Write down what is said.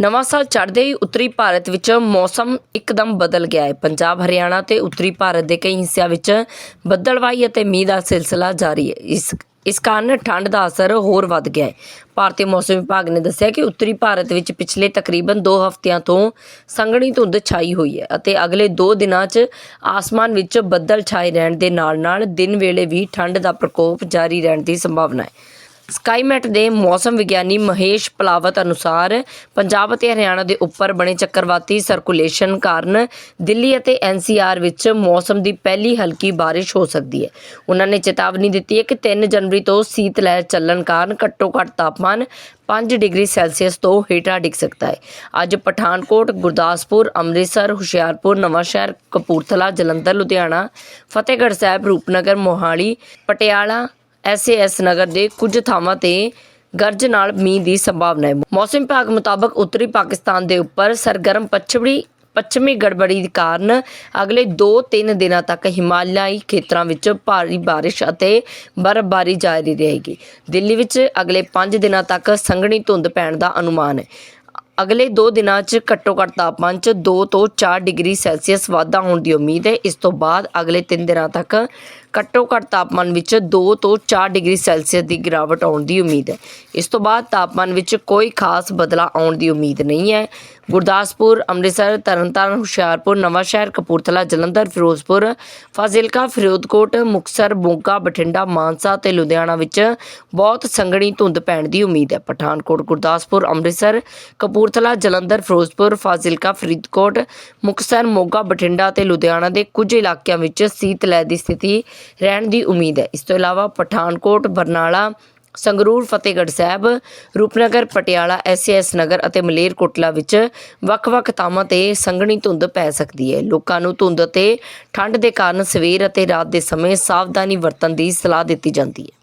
ਨਵਾਂ ਸਾਲ ਚੜ੍ਹਦੇ ਹੀ ਉੱਤਰੀ ਭਾਰਤ ਵਿੱਚ ਮੌਸਮ ਇੱਕਦਮ ਬਦਲ ਗਿਆ ਹੈ। ਪੰਜਾਬ, ਹਰਿਆਣਾ ਤੇ ਉੱਤਰੀ ਭਾਰਤ ਦੇ ਕਈ ਹਿੱਸਿਆਂ ਵਿੱਚ ਬੱਦਲਵਾਈ ਅਤੇ ਮੀਂਹ ਦਾ ਸਿਲਸਿਲਾ ਜਾਰੀ ਹੈ। ਇਸ ਇਸ ਕਾਰਨ ਠੰਡ ਦਾ ਅਸਰ ਹੋਰ ਵੱਧ ਗਿਆ ਹੈ। ਭਾਰਤੀ ਮੌਸਮ ਵਿਭਾਗ ਨੇ ਦੱਸਿਆ ਕਿ ਉੱਤਰੀ ਭਾਰਤ ਵਿੱਚ ਪਿਛਲੇ ਤਕਰੀਬਨ 2 ਹਫ਼ਤਿਆਂ ਤੋਂ ਸੰਘਣੀ ਧੁੰਦ ਛਾਈ ਹੋਈ ਹੈ ਅਤੇ ਅਗਲੇ 2 ਦਿਨਾਂ 'ਚ ਆਸਮਾਨ ਵਿੱਚ ਬੱਦਲ ਛਾਏ ਰਹਿਣ ਦੇ ਨਾਲ-ਨਾਲ ਦਿਨ ਵੇਲੇ ਵੀ ਠੰਡ ਦਾ ਪ੍ਰਕੋਪ ਜਾਰੀ ਰਹਿਣ ਦੀ ਸੰਭਾਵਨਾ ਹੈ। ਸਕਾਈਮੈਟ ਦੇ ਮੌਸਮ ਵਿਗਿਆਨੀ ਮਹੇਸ਼ ਪਲਾਵਤ ਅਨੁਸਾਰ ਪੰਜਾਬ ਅਤੇ ਹਰਿਆਣਾ ਦੇ ਉੱਪਰ ਬਣੇ ਚੱਕਰਵਾਤੀ ਸਰਕੂਲੇਸ਼ਨ ਕਾਰਨ ਦਿੱਲੀ ਅਤੇ ਐਨਸੀਆਰ ਵਿੱਚ ਮੌਸਮ ਦੀ ਪਹਿਲੀ ਹਲਕੀ ਬਾਰਿਸ਼ ਹੋ ਸਕਦੀ ਹੈ। ਉਹਨਾਂ ਨੇ ਚੇਤਾਵਨੀ ਦਿੱਤੀ ਹੈ ਕਿ 3 ਜਨਵਰੀ ਤੋਂ ਸੀਤ ਲਹਿਰ ਚੱਲਣ ਕਾਰਨ ਘੱਟੋ-ਘੱਟ ਤਾਪਮਾਨ 5 ਡਿਗਰੀ ਸੈਲਸੀਅਸ ਤੋਂ ਹੇਠਾਂ ਡਿੱਗ ਸਕਦਾ ਹੈ। ਅੱਜ ਪਠਾਨਕੋਟ, ਗੁਰਦਾਸਪੁਰ, ਅੰਮ੍ਰਿਤਸਰ, ਹੁਸ਼ਿਆਰਪੁਰ, ਨਵਾਂਸ਼ਹਿਰ, ਕਪੂਰਥਲਾ, ਜਲੰਧਰ, ਲੁਧਿਆਣਾ, ਫਤਿਹਗੜ੍ਹ ਸਾਹਿਬ, ਰੂਪਨਗਰ, ਮੋਹਾਲੀ, ਪਟਿਆਲਾ ਐਸਏਐਸ ਨਗਰ ਦੇ ਕੁਝ ਥਾਵਾਂ ਤੇ ਗਰਜ ਨਾਲ ਮੀਂਹ ਦੀ ਸੰਭਾਵਨਾ ਹੈ। ਮੌਸਮ ਵਿਭਾਗ ਮੁਤਾਬਕ ਉੱਤਰੀ ਪਾਕਿਸਤਾਨ ਦੇ ਉੱਪਰ ਸਰਗਰਮ ਪੱਛਮੀ ਪੱਛਮੀ ਗੜਬੜੀ ਦੇ ਕਾਰਨ ਅਗਲੇ 2-3 ਦਿਨਾਂ ਤੱਕ ਹਿਮਾਲਿਆਈ ਖੇਤਰਾਂ ਵਿੱਚ ਭਾਰੀ ਬਾਰਿਸ਼ ਅਤੇ ਬਰਫ਼ਬਾਰੀ ਜਾਰੀ ਰਹੇਗੀ। ਦਿੱਲੀ ਵਿੱਚ ਅਗਲੇ 5 ਦਿਨਾਂ ਤੱਕ ਸੰਘਣੀ ਧੁੰਦ ਪੈਣ ਦਾ ਅਨੁਮਾਨ ਹੈ। ਅਗਲੇ 2 ਦਿਨਾਂ 'ਚ ਘੱਟੋ-ਘੱਟ ਤਾਪਮਾਨ 'ਚ 2 ਤੋਂ 4 ਡਿਗਰੀ ਸੈਲਸੀਅਸ ਵਾਧਾ ਹੋਣ ਦੀ ਉਮੀਦ ਹੈ। ਇਸ ਤੋਂ ਬਾਅਦ ਅਗਲੇ 3 ਦਿਨਾਂ ਤੱਕ ਘੱਟੋ-ਘੱਟ ਤਾਪਮਾਨ ਵਿੱਚ 2 ਤੋਂ 4 ਡਿਗਰੀ ਸੈਲਸੀਅਸ ਦੀ ਗਿਰਾਵਟ ਆਉਣ ਦੀ ਉਮੀਦ ਹੈ। ਇਸ ਤੋਂ ਬਾਅਦ ਤਾਪਮਾਨ ਵਿੱਚ ਕੋਈ ਖਾਸ ਬਦਲਾਅ ਆਉਣ ਦੀ ਉਮੀਦ ਨਹੀਂ ਹੈ। ਗੁਰਦਾਸਪੁਰ, ਅੰਮ੍ਰਿਤਸਰ, ਤਰਨਤਾਰਨ, ਹੁਸ਼ਿਆਰਪੁਰ, ਨਵਾਂਸ਼ਹਿਰ, ਕਪੂਰਥਲਾ, ਜਲੰਧਰ, ਫਿਰੋਜ਼ਪੁਰ, ਫਾਜ਼ਿਲਕਾ ਫਿਰੋਜ਼ਕੋਟ ਮੁਕਤਸਰ, ਮੋਗਾ, ਬਠਿੰਡਾ, ਮਾਨਸਾ ਤੇ ਲੁਧਿਆਣਾ ਵਿੱਚ ਬਹੁਤ ਸੰਘਣੀ ਧੁੰਦ ਪੈਣ ਦੀ ਉਮੀਦ ਹੈ। ਪਠਾਨਕੋਟ, ਗੁਰਦਾਸਪੁਰ, ਅੰਮ੍ਰਿਤਸਰ, ਕਪੂਰਥਲਾ, ਜਲੰਧਰ, ਫਿਰੋਜ਼ਪੁਰ, ਫਾਜ਼ਿਲਕਾ, ਫਰੀਦਕੋਟ, ਮੁਕਤਸਰ, ਮੋਗਾ, ਬਠਿੰਡਾ ਤੇ ਲੁਧਿਆਣਾ ਦੇ ਕੁਝ ਇਲਾਕਿਆਂ ਵਿੱਚ ਸੀਤ ਲਹਿਰ ਦੀ ਸਥਿਤੀ ਰਹਿਣ ਦੀ ਉਮੀਦ ਹੈ। ਇਸ ਤੋਂ ਇਲਾਵਾ ਪਠਾਨਕੋਟ, ਬਰਨਾਲਾ, ਸੰਗਰੂਰ, ਫਤਿਹਗੜ੍ਹ ਸਾਹਿਬ, ਰੂਪਨਗਰ, ਪਟਿਆਲਾ ਐਸਐਸ ਨਗਰ ਅਤੇ ਮਲੇਰਕੋਟਲਾ ਵਿੱਚ ਵੱਖ-ਵੱਖ ਥਾਵਾਂ ਤੇ ਸੰਘਣੀ ਧੁੰਦ ਪੈ ਸਕਦੀ ਹੈ। ਲੋਕਾਂ ਨੂੰ ਧੁੰਦ ਅਤੇ ਠੰਡ ਦੇ ਕਾਰਨ ਸਵੇਰ ਅਤੇ ਰਾਤ ਦੇ ਸਮੇਂ ਸਾਵਧਾਨੀ ਵਰਤਣ ਦੀ ਸਲਾਹ ਦਿੱਤੀ ਜਾਂਦੀ ਹੈ।